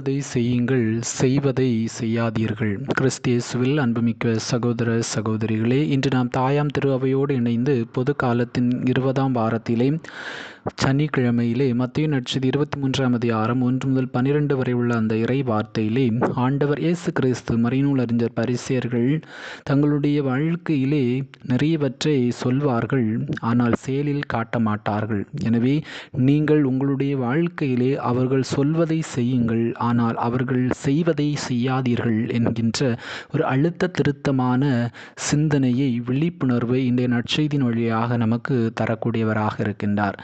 சொல்வதை செய்யுங்கள் செய்வதை செய்யாதீர்கள். கிறிஸ்தியேசுவில் அன்புமிக்க சகோதர சகோதரிகளே இன்று நாம் தாயாம் திரு அவையோடு இணைந்து பொது காலத்தின் இருபதாம் வாரத்திலே சனிக்கிழமையிலே மத்திய நட்சதி இருபத்தி மூன்றாம் அதிகாரம் ஒன்று முதல் பன்னிரெண்டு வரை உள்ள அந்த இறை வார்த்தையிலே ஆண்டவர் இயேசு கிறிஸ்து மறைநூல் அறிஞர் பரிசியர்கள் தங்களுடைய வாழ்க்கையிலே நிறையவற்றை சொல்வார்கள் ஆனால் செயலில் காட்ட மாட்டார்கள் எனவே நீங்கள் உங்களுடைய வாழ்க்கையிலே அவர்கள் சொல்வதை செய்யுங்கள் ஆனால் அவர்கள் செய்வதை செய்யாதீர்கள் என்கின்ற ஒரு அழுத்த திருத்தமான சிந்தனையை விழிப்புணர்வை இன்றைய நற்செய்தியின் வழியாக நமக்கு தரக்கூடியவராக இருக்கின்றார்.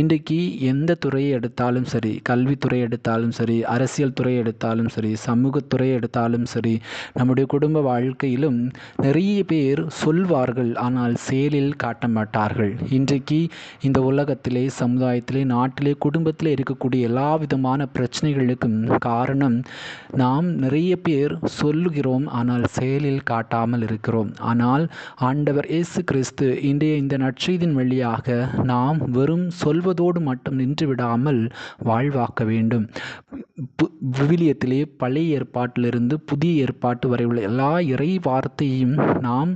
இன்றைக்கு எந்த துறையை எடுத்தாலும் சரி கல்வித்துறை எடுத்தாலும் சரி அரசியல் துறை எடுத்தாலும் சரி சமூகத்துறை எடுத்தாலும் சரி நம்முடைய குடும்ப வாழ்க்கையிலும் நிறைய பேர் சொல்வார்கள் ஆனால் செயலில் காட்ட மாட்டார்கள். இன்றைக்கு இந்த உலகத்திலே சமுதாயத்திலே நாட்டிலே குடும்பத்திலே இருக்கக்கூடிய எல்லா விதமான பிரச்சனைகளுக்கும் காரணம் நாம் நிறைய பேர் சொல்லுகிறோம் ஆனால் செயலில் காட்டாமல் இருக்கிறோம். ஆனால் ஆண்டவர் இயேசு கிறிஸ்து இன்றைய இந்த நற்செய்தின் வழியாக நாம் வெறும் சொல்வதோடு மட்டும் நின்று விடாமல் வாழ்வாக்க வேண்டும். விவிலியத்திலே பழைய ஏற்பாட்டிலிருந்து புதிய ஏற்பாட்டு வரை உள்ள எல்லா இறை வார்த்தையும் நாம்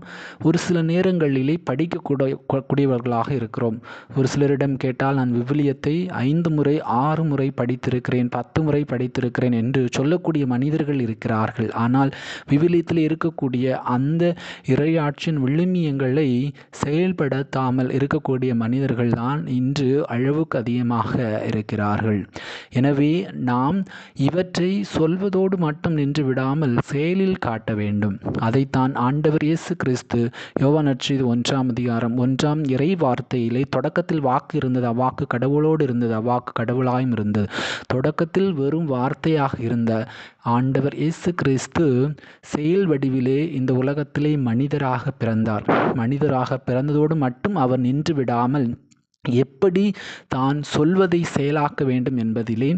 ஒரு சில நேரங்களிலே படிக்கக்கூட கூடியவர்களாக இருக்கிறோம். ஒரு சிலரிடம் கேட்டால் நான் விவிலியத்தை ஐந்து முறை ஆறு முறை படித்திருக்கிறேன் பத்து முறை படித்திருக்கிறேன் என்று சொல்லக்கூடிய மனிதர்கள் இருக்கிறார்கள். ஆனால் விவிலியத்தில் இருக்கக்கூடிய அந்த இறையாட்சியின் விழுமியங்களை செயல்படுத்தாமல் இருக்கக்கூடிய மனிதர்கள் தான் இன்று அளவுக்கு அதிகமாக இருக்கிறார்கள். எனவே நாம் இவற்றை சொல்வதோடு மட்டும் நின்று விடாமல் செயலில் காட்ட வேண்டும். அதைத்தான் ஆண்டவர் இயேசு கிறிஸ்து யோவானற்செய்தி ஒன்றாம் அதிகாரம் ஒன்றாம் இறை வார்த்தையிலே தொடக்கத்தில் வாக்கு இருந்தது அவ்வாக்கு கடவுளோடு இருந்தது அவ்வாக்கு கடவுளாயும் இருந்தது. தொடக்கத்தில் வெறும் வார்த்தை வார்த்தையாக இருந்த ஆண்டவர் இயேசு கிறிஸ்து செயல் வடிவிலே இந்த உலகத்திலே மனிதராக பிறந்தார். மனிதராக பிறந்ததோடு மட்டும் அவர் நின்று விடாமல் எப்படி தான் சொல்வதை செயலாக்க வேண்டும் என்பதிலே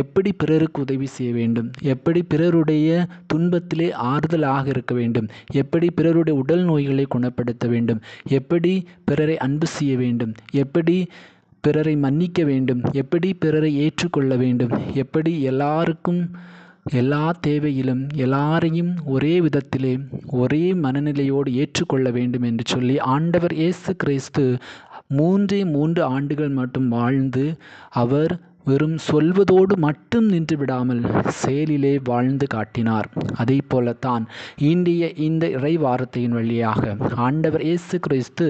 எப்படி பிறருக்கு உதவி செய்ய வேண்டும் எப்படி பிறருடைய துன்பத்திலே ஆறுதலாக இருக்க வேண்டும் எப்படி பிறருடைய உடல் நோய்களை குணப்படுத்த வேண்டும் எப்படி பிறரை அன்பு செய்ய வேண்டும் எப்படி பிறரை மன்னிக்க வேண்டும். எப்படி பிறரை ஏற்றுக்கொள்ள வேண்டும்? எப்படி எல்லாருக்கும் எல்லா தேவையிலும் எல்லாரையும் ஒரே விதத்திலே ஒரே மனநிலையோடு ஏற்றுக்கொள்ள வேண்டும் என்று சொல்லி ஆண்டவர் இயேசு கிறிஸ்து மூன்றே மூன்று ஆண்டுகள் மட்டும் வாழ்ந்து அவர் வெறும் சொல்வதோடு மட்டும் நின்று விடாமல் செயலிலே வாழ்ந்து காட்டினார். அதே போலத்தான் இன்றைய இந்த இறை வார்த்தையின் வழியாக ஆண்டவர் இயேசு கிறிஸ்து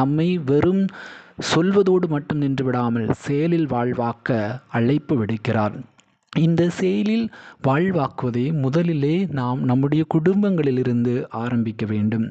நம்மை வெறும் சொல்வதோடு மட்டும் நின்று விடாமல் செயலில் வாழ்வாக்க அழைப்பு விடுக்கிறார். இந்த செயலில் வாழ்வாக்குவதை முதலிலே நாம் நம்முடைய குடும்பங்களிலிருந்து ஆரம்பிக்க வேண்டும்.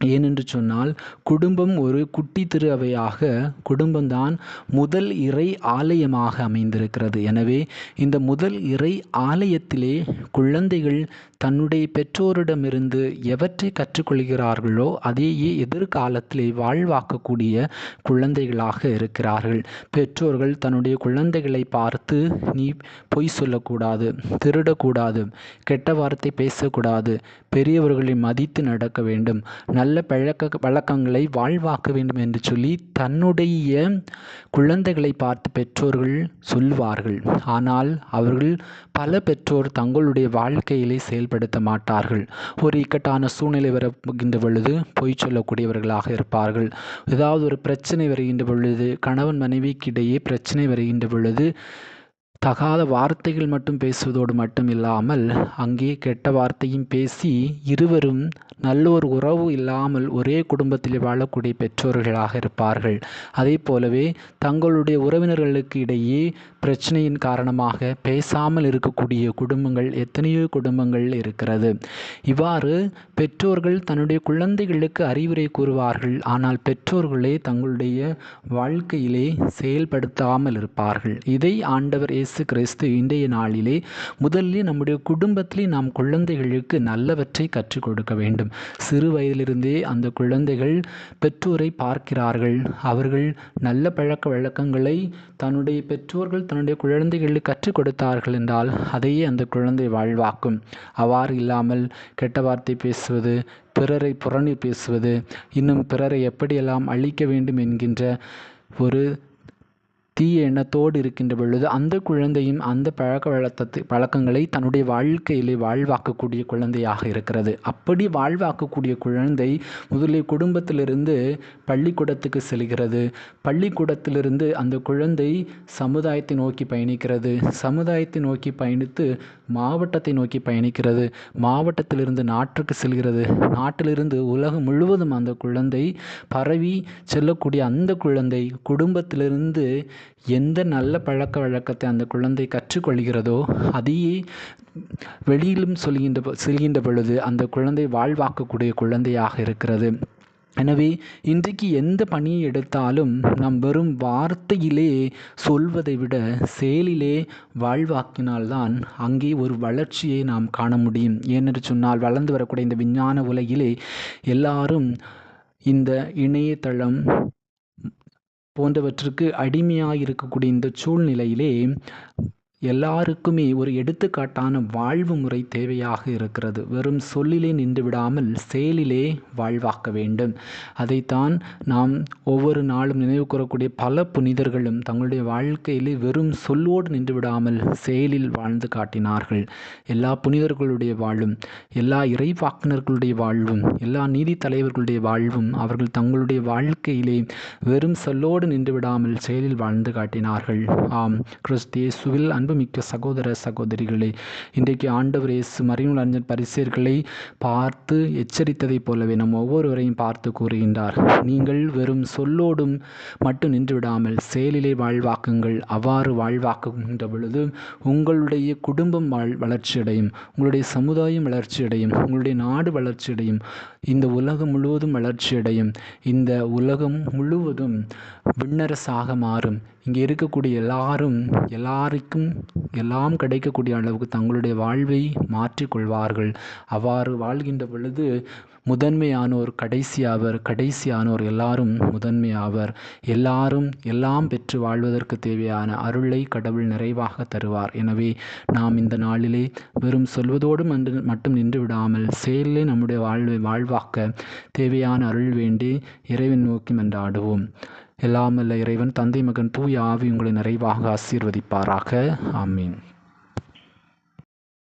ஏனென்று சொன்னால் குடும்பம் ஒரு குட்டி திரு அவையாக குடும்பம்தான் முதல் இறை ஆலயமாக அமைந்திருக்கிறது. எனவே இந்த முதல் இறை ஆலயத்திலே குழந்தைகள் தன்னுடைய பெற்றோரிடமிருந்து எவற்றை கற்றுக்கொள்கிறார்களோ அதையே எதிர்காலத்திலே வாழ்வாக்கக்கூடிய குழந்தைகளாக இருக்கிறார்கள். பெற்றோர்கள் தன்னுடைய குழந்தைகளை பார்த்து நீ பொய் சொல்லக்கூடாது திருடக்கூடாது கெட்ட வார்த்தை பேசக்கூடாது பெரியவர்களை மதித்து நடக்க வேண்டும் நல்ல பழக்க வழக்கங்களை வாழ்வாக்க வேண்டும் என்று சொல்லி தன்னுடைய குழந்தைகளை பார்த்து பெற்றோர்கள் சொல்வார்கள். ஆனால் அவர்கள் பல பெற்றோர் தங்களுடைய வாழ்க்கையிலே செயல்படுத்த மாட்டார்கள். ஒரு இக்கட்டான சூழ்நிலை வருகின்ற பொழுது பொய் சொல்லக்கூடியவர்களாக இருப்பார்கள். ஏதாவது ஒரு பிரச்சனை வருகின்ற பொழுது கணவன் மனைவிக்கிடையே பிரச்சனை வருகின்ற பொழுது தகாத வார்த்தைகள் மட்டும் பேசுவதோடு மட்டும் இல்லாமல் அங்கே கெட்ட வார்த்தையும் பேசி இருவரும் நல்ல ஒரு உறவு இல்லாமல் ஒரே குடும்பத்தில் வாழக்கூடிய பெற்றோர்களாக இருப்பார்கள். அதே போலவே தங்களுடைய உறவினர்களுக்கு இடையே பிரச்சனையின் காரணமாக பேசாமல் இருக்கக்கூடிய குடும்பங்கள் எத்தனையோ குடும்பங்கள் இருக்கிறது. இவ்வாறு பெற்றோர்கள் தன்னுடைய குழந்தைகளுக்கு அறிவுரை கூறுவார்கள். ஆனால் பெற்றோர்களே தங்களுடைய வாழ்க்கையிலே செயல்படுத்தாமல் இருப்பார்கள். இதை ஆண்டவர் இயேசு கிறிஸ்து இன்றைய நாளிலே முதலில் நம்முடைய குடும்பத்திலே நாம் குழந்தைகளுக்கு நல்லவற்றை கற்றுக் கொடுக்க வேண்டும். சிறு வயதிலிருந்தே அந்த குழந்தைகள் பெற்றோரை பார்க்கிறார்கள். அவர்கள் நல்ல பழக்க வழக்கங்களை தன்னுடைய பெற்றோர்கள் தன்னுடைய குழந்தைகளுக்கு கற்றுக் கொடுத்தார்கள் என்றால் அதையே அந்த குழந்தை வாழ்வாக்கும். அவ்வாறு இல்லாமல் கெட்ட வார்த்தை பேசுவது பிறரை புரணி பேசுவது இன்னும் பிறரை எப்படியெல்லாம் அழிக்க வேண்டும் என்கின்ற ஒரு தீய எண்ணத்தோடு இருக்கின்ற பொழுது அந்த குழந்தையும் அந்த பழக்க வழக்கத்தை பழக்கங்களை தன்னுடைய வாழ்க்கையிலே வாழ்வாக்கக்கூடிய குழந்தையாக இருக்கிறது. அப்படி வாழ்வாக்கக்கூடிய குழந்தை முதலில் குடும்பத்திலிருந்து பள்ளிக்கூடத்துக்கு செல்கிறது. பள்ளிக்கூடத்திலிருந்து அந்த குழந்தை சமுதாயத்தை நோக்கி பயணிக்கிறது. சமுதாயத்தை நோக்கி பயணித்து மாவட்டத்தை நோக்கி பயணிக்கிறது. மாவட்டத்திலிருந்து நாட்டுக்கு செல்கிறது. நாட்டிலிருந்து உலகம் முழுவதும் அந்த குழந்தை பரவி செல்லக்கூடிய அந்த குழந்தை குடும்பத்திலிருந்து எந்த நல்ல பழக்க வழக்கத்தை அந்த குழந்தை கற்றுக்கொள்கிறதோ அதையே வெளியிலும் சொல்கின்ற செல்கின்ற பொழுது அந்த குழந்தை வாழ்வாக்கக்கூடிய குழந்தையாக இருக்கிறது. எனவே இன்றைக்கு எந்த பணியை எடுத்தாலும் நாம் வெறும் வார்த்தையிலே சொல்வதை விட செயலிலே வாழ்வாக்கினால்தான் அங்கே ஒரு வளர்ச்சியை நாம் காண முடியும். ஏனென்று சொன்னால் வளர்ந்து வரக்கூடிய இந்த விஞ்ஞான உலகிலே எல்லாரும் இந்த இணையதளம் போன்றவற்றுக்கு அடிமையாக இருக்கக்கூடிய இந்த சூழ்நிலையிலே எல்லாருக்குமே ஒரு எடுத்துக்காட்டான வாழ்வு முறை தேவையாக இருக்கிறது. வெறும் சொல்லிலே நின்று விடாமல் செயலிலே வாழ்வாக்க வேண்டும். அதைத்தான் நாம் ஒவ்வொரு நாளும் நினைவு கூறக்கூடிய பல புனிதர்களும் தங்களுடைய வாழ்க்கையிலே வெறும் சொல்லோடு நின்று விடாமல் செயலில் வாழ்ந்து காட்டினார்கள். எல்லா புனிதர்களுடைய வாழும் எல்லா இறைவாக்கினர்களுடைய வாழ்வும் எல்லா நீதி தலைவர்களுடைய வாழ்வும் அவர்கள் தங்களுடைய வாழ்க்கையிலே வெறும் சொல்லோடு நின்று விடாமல் செயலில் வாழ்ந்து காட்டினார்கள். ஆம் கிறிஸ்தியேசுவில் அன்புமிக்க சகோதர சகோதரிகளே இன்றைக்கு ஆண்டவர் இயேசு மறைநூல் அறிஞர் பரிசியர்களை பார்த்து எச்சரித்ததைப் போலவே நம் ஒவ்வொருவரையும் பார்த்து கூறுகின்றார். நீங்கள் வெறும் சொல்லோடும் மட்டும் நின்றுவிடாமல் செயலிலே வாழ்வாக்குங்கள். அவ்வாறு வாழ்வாக்குகின்ற பொழுது உங்களுடைய குடும்பம் வாழ் வளர்ச்சியடையும். உங்களுடைய சமுதாயம் வளர்ச்சியடையும். உங்களுடைய நாடு வளர்ச்சியடையும். இந்த உலகம் முழுவதும் வளர்ச்சியடையும் இந்த உலகம் முழுவதும் விண்ணரசாக மாறும். இங்கே இருக்கக்கூடிய எல்லாரும் எல்லாருக்கும் எல்லாம் கிடைக்கக்கூடிய அளவுக்கு தங்களுடைய வாழ்வை மாற்றிக்கொள்வார்கள் அவ்வாறு வாழ்கின்ற பொழுது முதன்மையானோர் கடைசியாவர் கடைசியானோர் எல்லாரும் முதன்மையாவர். எல்லாரும் எல்லாம் பெற்று வாழ்வதற்கு தேவையான அருளை கடவுள் நிறைவாக தருவார். எனவே நாம் இந்த நாளிலே வெறும் சொல்வதோடு மட்டும் நின்று விடாமல் செயலிலே நம்முடைய வாழ்வை வாழ்வாக்க தேவையான அருள் வேண்டி இறைவன் நோக்கி மன்றாடுவோம். எல்லாமல்ல இறைவன் தந்தை மகன் தூய ஆவி உங்களை நிறைவாக ஆசீர்வதிப்பாராக. ஆமீன்.